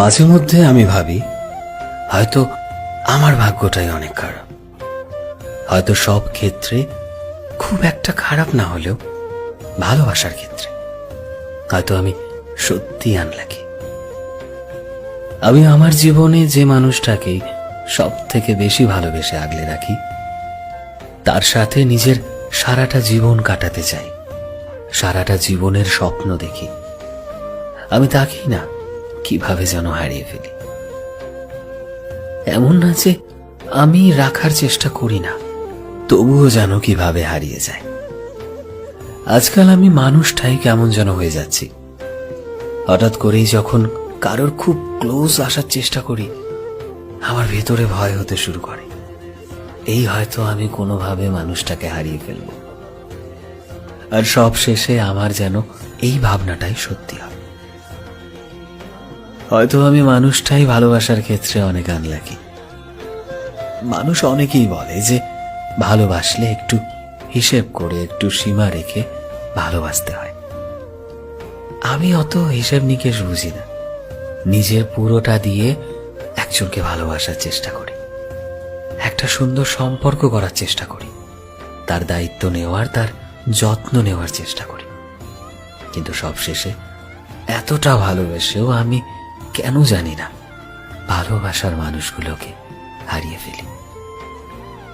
মাঝে মধ্যে আমি ভাবি, হয়তো আমার ভাগ্যটাই অনেক খারাপ। হয়তো সব ক্ষেত্রে খুব একটা খারাপ না হলেও ভালোবাসার ক্ষেত্রে। হয়তো আমি সত্যি আনলাকি আমি আমার জীবনে যে মানুষটাকে সব থেকে বেশি ভালোবেসে আগলে রাখি, তার সাথে নিজের সারাটা জীবন কাটাতে চাই, সারাটা জীবনের স্বপ্ন দেখি। আমি তাকেই না কীভাবে যেন হারিয়ে ফেলি। এমন না যে আমি রাখার চেষ্টা করি না, তবুও যেন কীভাবে হারিয়ে যায়। আজকাল আমি মানুষটাই কেমন যেন হয়ে যাচ্ছি। হঠাৎ করেই যখন কারোর খুব ক্লোজ আসার চেষ্টা করি, আমার ভেতরে ভয় হতে শুরু করে। এই হয়তো আমি কোনোভাবে মানুষটাকে হারিয়ে ফেলব। আর সব শেষে আমার যেন এই ভাবনাটাই সত্যি হয়। হয়তো আমি মানুষটাই ভালোবাসার ক্ষেত্রে অনেক আনলাকি মানুষ অনেকেই বলে যে, ভালোবাসলে একটু হিসেব করে, একটু সীমা রেখে ভালোবাসতে হয়। আমি অত হিসেব নিকেশ বুঝি না। নিজের পুরোটা দিয়ে একজনকে ভালোবাসার চেষ্টা করি। একটা সুন্দর সম্পর্ক করার চেষ্টা করি। তার দায়িত্ব নেওয়ার, তার যত্ন নেওয়ার চেষ্টা করি। কিন্তু সবশেষে এতটা ভালোবেসেও আমি কেন জানি না। ভালোবাসার মানুষগুলোকে হারিয়ে ফেলি।